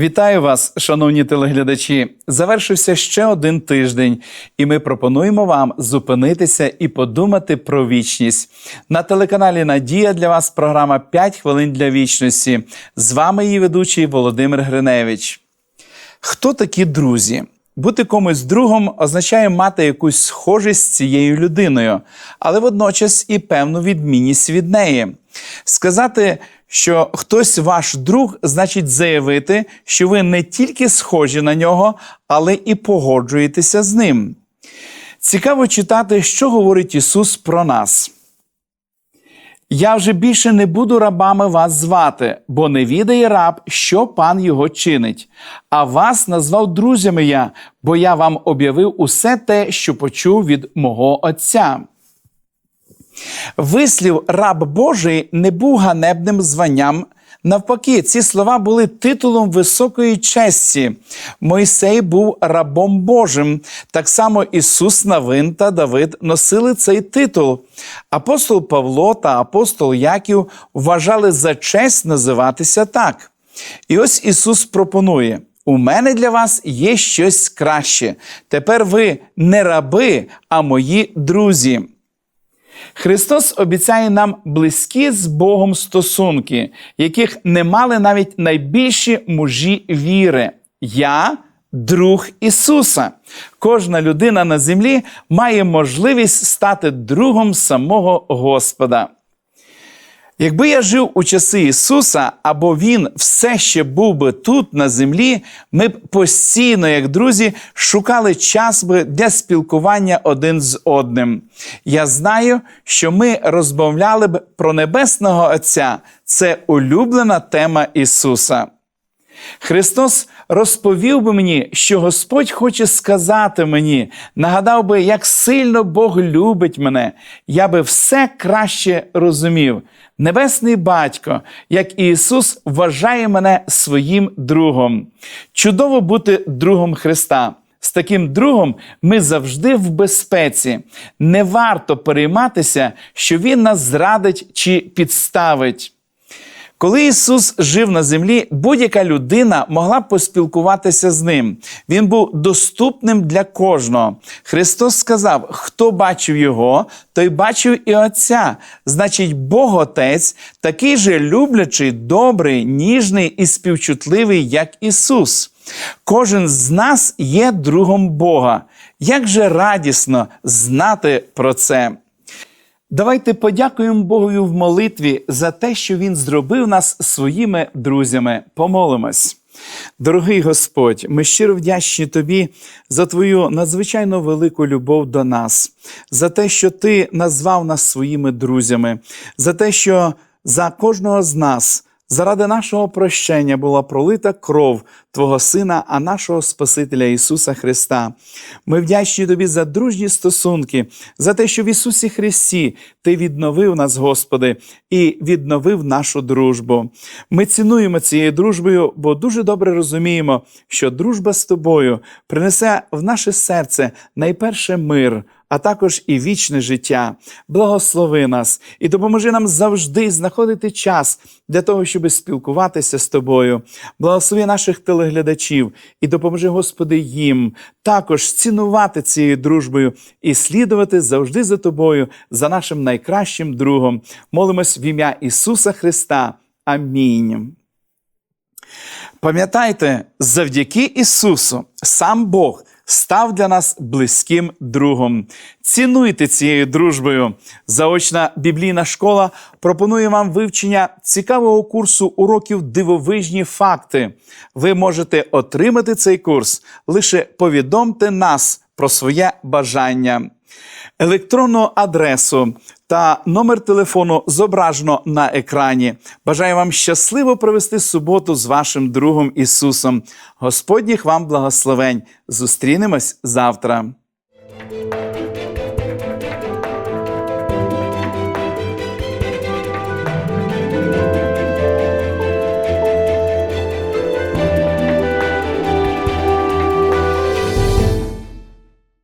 Вітаю вас, шановні телеглядачі. Завершився ще один тиждень, і ми пропонуємо вам зупинитися і подумати про вічність. На телеканалі Надія для вас програма «5 хвилин для вічності. З вами її ведучий Володимир Гриневич. Хто такі друзі? Бути комусь другом означає мати якусь схожість з цією людиною, але водночас і певну відмінність від неї. Сказати, що хтось ваш друг, значить заявити, що ви не тільки схожі на нього, але і погоджуєтеся з ним. Цікаво читати, що говорить Ісус про нас. Я вже більше не буду рабами вас звати, бо не відає раб, що пан його чинить. А вас назвав друзями я, бо я вам об'явив усе те, що почув від мого Отця. Вислів раб Божий не був ганебним званням. Навпаки, ці слова були титулом високої честі. Мойсей був рабом Божим. Так само Ісус Навин та Давид носили цей титул. Апостол Павло та апостол Яків вважали за честь називатися так. І ось Ісус пропонує: у мене для вас є щось краще. Тепер ви не раби, а мої друзі. Христос обіцяє нам близькі з Богом стосунки, яких не мали навіть найбільші мужі віри. Я друг Ісуса. Кожна людина на землі має можливість стати другом самого Господа. Якби я жив у часи Ісуса, або Він все ще був би тут на землі, ми б постійно, як друзі, шукали час би для спілкування один з одним. Я знаю, що ми розмовляли б про Небесного Отця. Це улюблена тема Ісуса. Христос розповів би мені, що Господь хоче сказати мені, нагадав би, як сильно Бог любить мене, я би все краще розумів. Небесний Батько, як Ісус, вважає мене своїм другом. Чудово бути другом Христа. З таким другом ми завжди в безпеці. Не варто перейматися, що Він нас зрадить чи підставить. Коли Ісус жив на землі, будь-яка людина могла поспілкуватися з ним. Він був доступним для кожного. Христос сказав: хто бачив Його, той бачив і Отця. Значить, Бог Отець такий же люблячий, добрий, ніжний і співчутливий, як Ісус. Кожен з нас є другом Бога. Як же радісно знати про це! Давайте подякуємо Богові в молитві за те, що Він зробив нас своїми друзями. Помолимось. Дорогий Господь, ми щиро вдячні Тобі за Твою надзвичайно велику любов до нас, за те, що Ти назвав нас своїми друзями, за те, що за кожного з нас. Заради нашого прощення була пролита кров Твого Сина, а нашого Спасителя Ісуса Христа. Ми вдячні Тобі за дружні стосунки, за те, що в Ісусі Христі Ти відновив нас, Господи, і відновив нашу дружбу. Ми цінуємо цією дружбою, бо дуже добре розуміємо, що дружба з тобою принесе в наше серце найперше мир а також і вічне життя. Благослови нас і допоможи нам завжди знаходити час для того, щоб спілкуватися з тобою. Благослови наших телеглядачів і допоможи, Господи, їм також цінувати цією дружбою і слідувати завжди за тобою, за нашим найкращим другом. Молимось в ім'я Ісуса Христа. Амінь. Пам'ятайте, завдяки Ісусу, сам Бог став для нас близьким другом. Цінуйте цією дружбою. Заочна біблійна школа пропонує вам вивчення цікавого курсу уроків дивовижні факти. Ви можете отримати цей курс. Лише повідомте нас про своє бажання. Електронну адресу та номер телефону зображено на екрані. Бажаю вам щасливо провести суботу з вашим другом Ісусом. Господніх вам благословень. Зустрінемось завтра.